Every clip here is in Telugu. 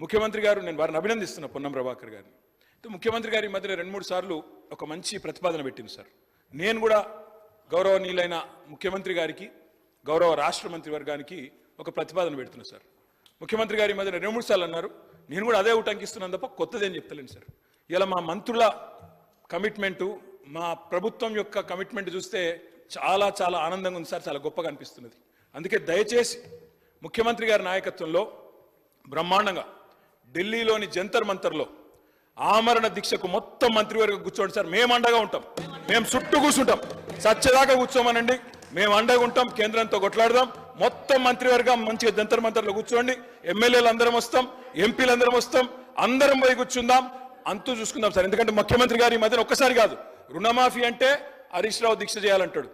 ముఖ్యమంత్రి గారు నేను వారిని అభినందిస్తున్నా పొన్నం ప్రభాకర్ గారిని. ముఖ్యమంత్రి గారి ఈ మధ్యన రెండు మూడు సార్లు ఒక మంచి ప్రతిపాదన పెట్టింది సార్. నేను కూడా గౌరవనీయులైన ముఖ్యమంత్రి గారికి గౌరవ రాష్ట్ర మంత్రి వర్గానికి ఒక ప్రతిపాదన పెడుతున్నా సార్. ముఖ్యమంత్రి గారి మధ్యన రెండు మూడు సార్లు అన్నారు నేను కూడా అదే ఉటంకిస్తున్నాను తప్ప కొత్తదేం చెప్తలేను సార్. ఇలా మా మంత్రుల కమిట్మెంటు మా ప్రభుత్వం యొక్క కమిట్మెంట్ చూస్తే చాలా చాలా ఆనందంగా ఉంది సార్ చాలా గొప్పగా అనిపిస్తున్నది. అందుకే దయచేసి ముఖ్యమంత్రి గారి నాయకత్వంలో బ్రహ్మాండంగా ఢిల్లీలోని జంతర్ మంతర్లో ఆమరణ దీక్షకు మొత్తం మంత్రివర్గం కూర్చోండి సార్. మేము అండగా ఉంటాం. మేము చుట్టూ కూర్చుంటాం. సత్యదాకా కూర్చోమనండి. మేము అండగా ఉంటాం. కేంద్రంతో కొట్లాడదాం. మొత్తం మంత్రివర్గం మంచిగా జంతర్ మంతర్లో కూర్చోండి. ఎమ్మెల్యేలు అందరం వస్తాం. ఎంపీలు అందరం వస్తాం. అందరం పోయి కూర్చుందాం. అంతూ చూసుకుందాం సార్. ఎందుకంటే ముఖ్యమంత్రి గారు ఈ మధ్యన ఒక్కసారి కాదు. రుణమాఫీ అంటే హరీష్ రావు దీక్ష చేయాలంటాడు.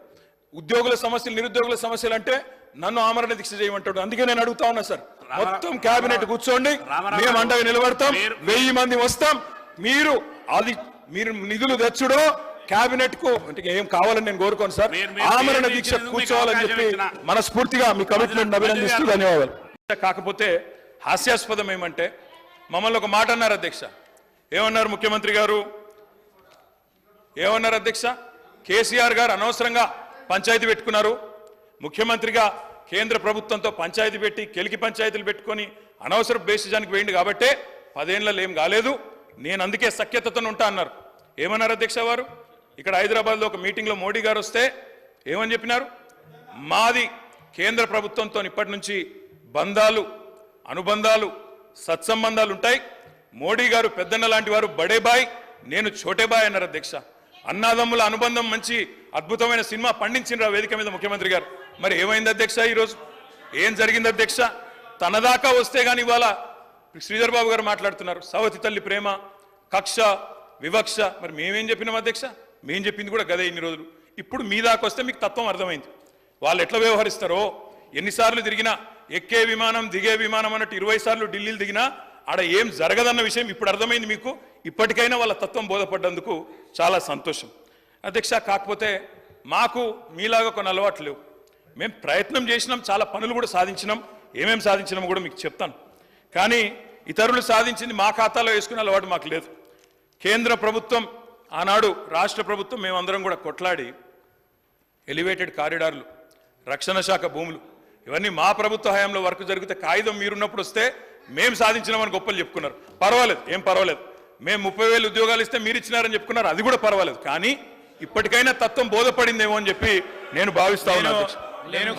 ఉద్యోగుల సమస్యలు నిరుద్యోగుల సమస్యలు అంటే నన్ను ఆమరణ దీక్ష చేయమంటాడు. అందుకే నేను అడుగుతా ఉన్నా సార్. మొత్తం కేబినెట్ కూర్చోండి. మేము అండగా నిలబడతాం. వెయ్యి మంది వస్తాం. మీరు అది మీరు నిధులు తెచ్చుడో కేబినెట్కు అంటే ఏం కావాలని నేను కోరుకోను సార్. మీరు- మీరు ఆమరణ దీక్ష కూర్చోవాలని చెప్పి. మనస్ఫూర్తిగా మీ కమిట్మెంట్ అభినందిస్తూ. ధన్యవాదాలు. కాకపోతే హాస్యాస్పదం ఏమంటే మమ్మల్ని ఒక మాట అన్నారు అధ్యక్ష. ఏమన్నారు ముఖ్యమంత్రి గారు? ఏమన్నారు అధ్యక్ష? కేసీఆర్ గారు అనవసరంగా పంచాయతీ పెట్టుకున్నారు. ముఖ్యమంత్రిగా కేంద్ర ప్రభుత్వంతో పంచాయతీ పెట్టి కెలికి పంచాయతీలు పెట్టుకొని అనవసర బేసిజానికి వేయండి కాబట్టే పదేళ్ళలో ఏం కాలేదు. నేను అందుకే సఖ్యతతో ఉంటా అన్నారు. ఏమన్నారు అధ్యక్ష వారు? ఇక్కడ హైదరాబాద్లో ఒక మీటింగ్లో మోడీ గారు వస్తే ఏమని చెప్పినారు? మాది కేంద్ర ప్రభుత్వంతో ఇప్పటి నుంచి బంధాలు అనుబంధాలు సత్సంబంధాలు ఉంటాయి. మోడీ గారు పెద్దన్న లాంటి వారు బడేబాయ్ నేను చోటేబాయ్ అన్నారు అధ్యక్ష. అన్నాదమ్ముల అనుబంధం మంచి అద్భుతమైన సినిమా పండించిన వేదిక మీద ముఖ్యమంత్రి గారు. మరి ఏమైంది అధ్యక్ష ఈరోజు? ఏం జరిగింది అధ్యక్ష? తన దాకా వస్తే కానీ ఇవాళ శ్రీధర్ బాబు గారు మాట్లాడుతున్నారు. సవతి తల్లి ప్రేమ కక్ష వివక్ష. మరి మేమేం చెప్పినాం అధ్యక్ష? మేం చెప్పింది కూడా గదే ఇన్ని రోజులు. ఇప్పుడు మీ దాకా వస్తే మీకు తత్వం అర్థమైంది. వాళ్ళు ఎట్లా వ్యవహరిస్తారో? ఎన్నిసార్లు తిరిగినా ఎక్కే విమానం దిగే విమానం అన్నట్టు ఇరవై సార్లు ఢిల్లీలు దిగినా ఆడ ఏం జరగదన్న విషయం ఇప్పుడు అర్థమైంది మీకు. ఇప్పటికైనా వాళ్ళ తత్వం బోధపడ్డందుకు చాలా సంతోషం. అధ్యక్ష కాకపోతే మాకు మీలాగా కొన్ని అలవాట్లు లేవు. మేము ప్రయత్నం చేసినాం చాలా పనులు కూడా సాధించినాం. ఏమేం సాధించినామో కూడా మీకు చెప్తాను. కానీ ఇతరులు సాధించింది మా ఖాతాలో వేసుకునే అలవాటు మాకు లేదు. కేంద్ర ప్రభుత్వం ఆనాడు రాష్ట్ర ప్రభుత్వం మేమందరం కూడా కొట్లాడి ఎలివేటెడ్ కారిడార్లు రక్షణ శాఖ భూములు ఇవన్నీ మా ప్రభుత్వ హయాంలో వర్క్ జరిగితే కాగితం మీరున్నప్పుడు వస్తే మేము సాధించినామని గొప్పలు చెప్పుకున్నారు. పర్వాలేదు ఏం పర్వాలేదు. మేము ముప్పై వేలు ఉద్యోగాలు ఇస్తే మీరు ఇచ్చినారని చెప్పుకున్నారు అది కూడా పర్వాలేదు. కానీ ఇప్పటికైనా తత్వం బోధపడిందేమో అని చెప్పి నేను భావిస్తా ఉన్నాను. నేను